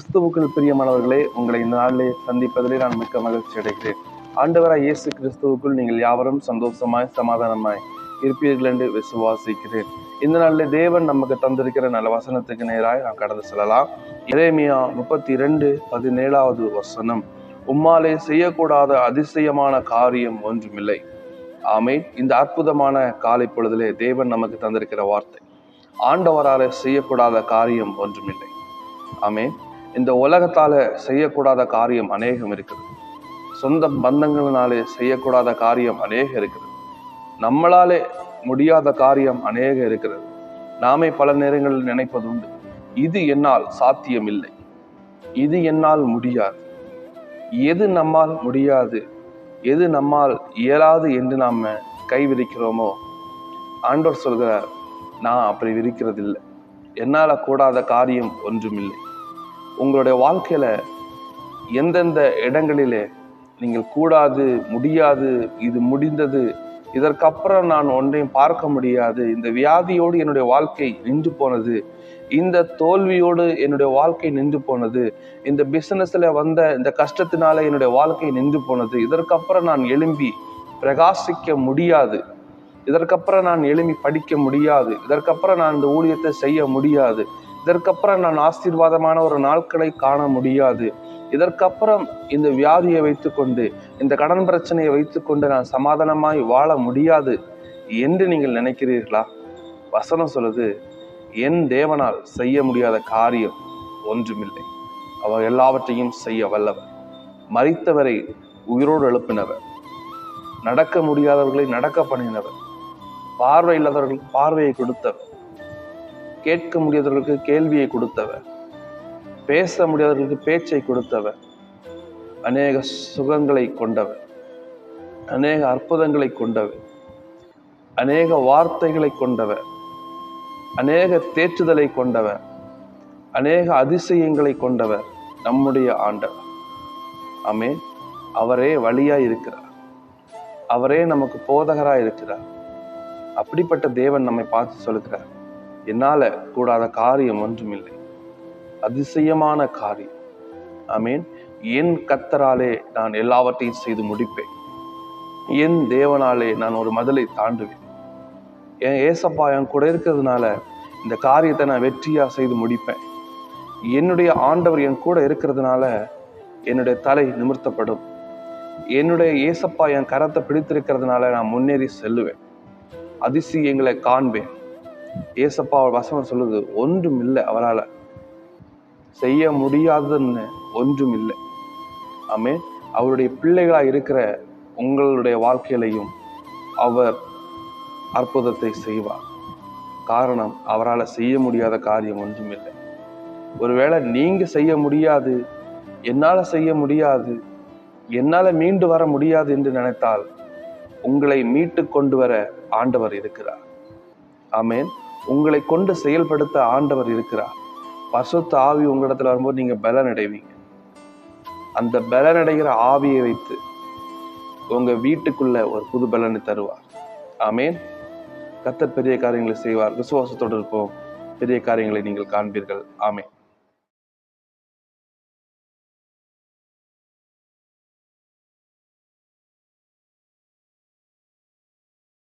கிறிஸ்துவுக்குள் பிரியமானவர்களே உங்களை இந்த நாளிலே சந்திப்பதிலே நான் மிக்க மகிழ்ச்சி அடைகிறேன். ஆண்டவராய் இயேசு கிறிஸ்துவுக்குள் நீங்கள் யாவரும் சந்தோஷமாய் சமாதானமாய் இருப்பீர்கள் என்று விசுவாசிக்கிறேன். இந்த நாளிலே தேவன் நமக்கு தந்திருக்கிற நல்ல வசனத்துக்கு நேராய் நாம் கடந்து செல்லலாம். இறைமையா முப்பத்தி இரண்டு பதினேழாவது வசனம். உம்மாலே செய்யக்கூடாத அதிசயமான காரியம் ஒன்றுமில்லை. ஆமேன். இந்த அற்புதமான காலை பொழுதிலே தேவன் நமக்கு தந்திருக்கிற வார்த்தை. ஆண்டவராலே செய்யக்கூடாத காரியம் ஒன்றுமில்லை. ஆமேன். இந்த உலகத்தால செய்யக்கூடாத காரியம் அநேகம் இருக்குது. சொந்த பந்தங்களினாலே செய்யக்கூடாத காரியம் அநேகம் இருக்குது. நம்மளாலே முடியாத காரியம் அநேக இருக்கிறது நாமே பல நேரங்களில் நினைப்பது உண்டு இது என்னால் சாத்தியமில்லை. இது என்னால் முடியாது. எது நம்மால் முடியாது? எது நம்மால் இயலாது என்று நாம் கை விரிக்கிறோமோ ஆண்டவர் சொல்கிறார் நான் அப்படி விரிக்கிறதில்லை. என்னால் கூடாத காரியம் ஒன்றுமில்லை. உங்களுடைய வாழ்க்கையில எந்தெந்த இடங்களிலே நீங்கள் கூடாது முடியாது இது முடிந்தது இதற்கப்புறம் நான் ஒன்றையும் பார்க்க முடியாது இந்த வியாதியோடு என்னுடைய வாழ்க்கை நின்று போனது இந்த தோல்வியோடு என்னுடைய வாழ்க்கை நின்று போனது இந்த பிசினஸ்ல வந்த இந்த கஷ்டத்தினால என்னுடைய வாழ்க்கை நின்று போனது இதற்கப்புறம் நான் எழும்பி பிரகாசிக்க முடியாது இதற்கப்புறம் நான் எழும்பி படிக்க முடியாது இதற்கப்புறம் நான் இந்த ஊழியத்தை செய்ய முடியாது இதற்கப்புறம் நான் ஆசீர்வாதமான ஒரு நாட்களை காண முடியாது. இதற்கப்புறம் இந்த வியாதியை வைத்துக்கொண்டு இந்த கடன் பிரச்சனையை வைத்துக்கொண்டு நான் சமாதானமாய் வாழ முடியாது என்று நீங்கள் நினைக்கிறீர்களா? வசனம் சொல்லுது என் தேவனால் செய்ய முடியாத காரியம் ஒன்றுமில்லை. அவர் எல்லாவற்றையும் செய்ய வல்லவர். மறித்தவரை உயிரோடு எழுப்பினவர். நடக்க முடியாதவர்களை நடக்க பண்ணினவர். பார்வை இல்லாதவர்கள் பார்வையை கொடுத்தவர். கேட்க முடியாதவர்களுக்கு கேள்வியை கொடுத்தவர். பேச முடியாதவர்களுக்கு பேச்சை கொடுத்தவர். அநேக சுகங்களை கொண்டவர். அநேக அற்புதங்களை கொண்டவர். அநேக வார்த்தைகளை கொண்டவர். அநேக தேற்றுதலை கொண்டவர். அநேக அதிசயங்களை கொண்டவர் நம்முடைய ஆண்டவர். ஆமே அவரே வழியாய் இருக்கிறார். அவரே நமக்கு போதகராக இருக்கிறார். அப்படிப்பட்ட தேவன் நம்மை பார்த்து சொல்லுகிறார் என்னால் கூடாத காரியம் ஒன்றுமில்லை. அதிசயமான காரியம். ஆமீன். என் கத்தராலே நான் எல்லாவற்றையும் செய்து முடிப்பேன். என் தேவனாலே நான் ஒரு மதலை தாண்டுவேன். என் ஏசப்பா என் கூட இருக்கிறதுனால இந்த காரியத்தை நான் வெற்றியாக செய்து முடிப்பேன். என்னுடைய ஆண்டவர் என் கூட இருக்கிறதுனால என்னுடைய தலை நிமிர்த்தப்படும். என்னுடைய ஏசப்பா என் கரத்தை பிடித்திருக்கிறதுனால நான் முன்னேறி செல்லுவேன். அதிசயங்களை காண்பேன். ஏசப்பா வசனம் சொல்லுது ஒன்றும் இல்லை அவரால். செய்ய முடியாதுன்னு ஒன்றும் இல்லை ஆமே அவருடைய பிள்ளைகளாக இருக்கிற உங்களுடைய வாழ்க்கையிலையும் அவர் அற்புதத்தை செய்வார். காரணம் அவரால் செய்ய முடியாத காரியம் ஒன்றும் இல்லை ஒருவேளை நீங்கள் செய்ய முடியாது என்னால் செய்ய முடியாது என்னால் மீண்டு வர முடியாது என்று நினைத்தால் உங்களை மீட்டு கொண்டு வர ஆண்டவர் இருக்கிறார். ஆமேன். உங்களை கொண்டு செயல்படுத்த ஆண்டவர் இருக்கிறார். பசுத்த ஆவி உங்களிடத்துல வரும்போது நீங்க பலன் அடைவீங்க அந்த பலன் அடைகிற ஆவியை வைத்து உங்க வீட்டுக்குள்ள ஒரு புது பலனை தருவார். ஆமேன். கத்தர் பெரிய காரியங்களை செய்வார். விசுவாசத்தோடு இருப்போம். பெரிய காரியங்களை நீங்கள் காண்பீர்கள். ஆமேன்.